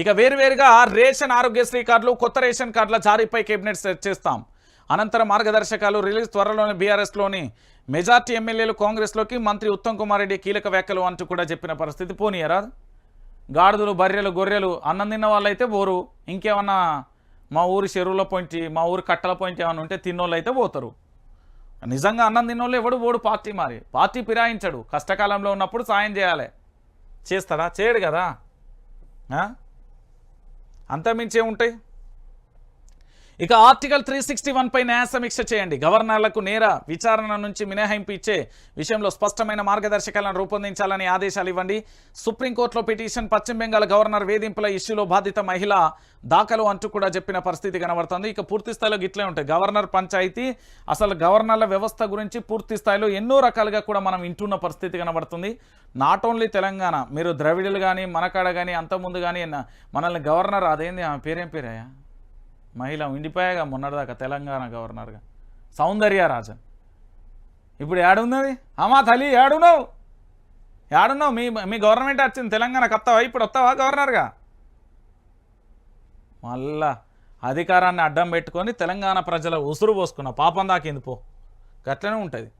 ఇక వేరువేరుగా రేషన్ ఆరోగ్యశ్రీ కార్డులు కొత్త రేషన్ కార్డుల జారీపై కేబినెట్ సెట్ చేస్తాం. అనంతరం మార్గదర్శకాలు రిలీజ్ త్వరలోని బీఆర్ఎస్లోని మెజార్టీ ఎమ్మెల్యేలు కాంగ్రెస్లోకి మంత్రి ఉత్తమ్ కుమార్ రెడ్డి కీలక వ్యాఖ్యలు అంటూ కూడా చెప్పిన పరిస్థితి. పోనీయరా గాడిదలు బర్రెలు గొర్రెలు అన్నం తిన్న వాళ్ళైతే పోరు. ఇంకేమన్నా మా ఊరి చెరువుల పాయింట్ మా ఊరి కట్టల పాయింట్ ఏమైనా ఉంటే తిన్నోళ్ళు అయితే పోతారు. నిజంగా అన్నం తిన్నోళ్ళు ఎవడు పోడు పార్టీ మరి? పార్టీ ఫిరాయించడు. కష్టకాలంలో ఉన్నప్పుడు సాయం చేయాలి. చేస్తారా చేయడు కదా? అంతమించే ఉంటాయి ఇక ఆర్టికల్ త్రీ సిక్స్టీ వన్ పై న్యాయ సమీక్ష చేయండి. గవర్నర్లకు నేర విచారణ నుంచి మినహాయింపు ఇచ్చే విషయంలో స్పష్టమైన మార్గదర్శకాలను రూపొందించాలని ఆదేశాలు ఇవ్వండి. సుప్రీంకోర్టులో పిటిషన్ పశ్చిమ బెంగాల్ గవర్నర్ వేధింపుల ఇష్యూలో బాధిత మహిళ దాఖలు అంటూ కూడా చెప్పిన పరిస్థితి కనబడుతుంది. ఇక పూర్తి స్థాయిలో గిట్లే ఉంటాయి. గవర్నర్ పంచాయతీ అసలు గవర్నర్ల వ్యవస్థ గురించి పూర్తి స్థాయిలో ఎన్నో రకాలుగా కూడా మనం వింటున్న పరిస్థితి కనబడుతుంది. నాట్ ఓన్లీ తెలంగాణ మీరు ద్రవిడులు కానీ మనకాడ కానీ అంతకుముందు కానీ మనల్ని గవర్నర్ అదేంది ఆమె పేరేం పేరయ్యా మహిళ ఉండిపోయాగా మొన్నటిదాకా తెలంగాణ గవర్నర్గా. సౌందర్య రాజన్. ఇప్పుడు ఏడున్నది? అమ్మా తల్లి ఏడున్నావు? ఏడున్నావు? మీ మీ గవర్నమెంట్ వచ్చింది తెలంగాణకు వస్తావా ఇప్పుడు వస్తావా గవర్నర్గా? మళ్ళా అధికారాన్ని అడ్డం పెట్టుకొని తెలంగాణ ప్రజల ఉసురు పోసుకున్న పాపం దాకింది పో. గట్లనే ఉంటుంది.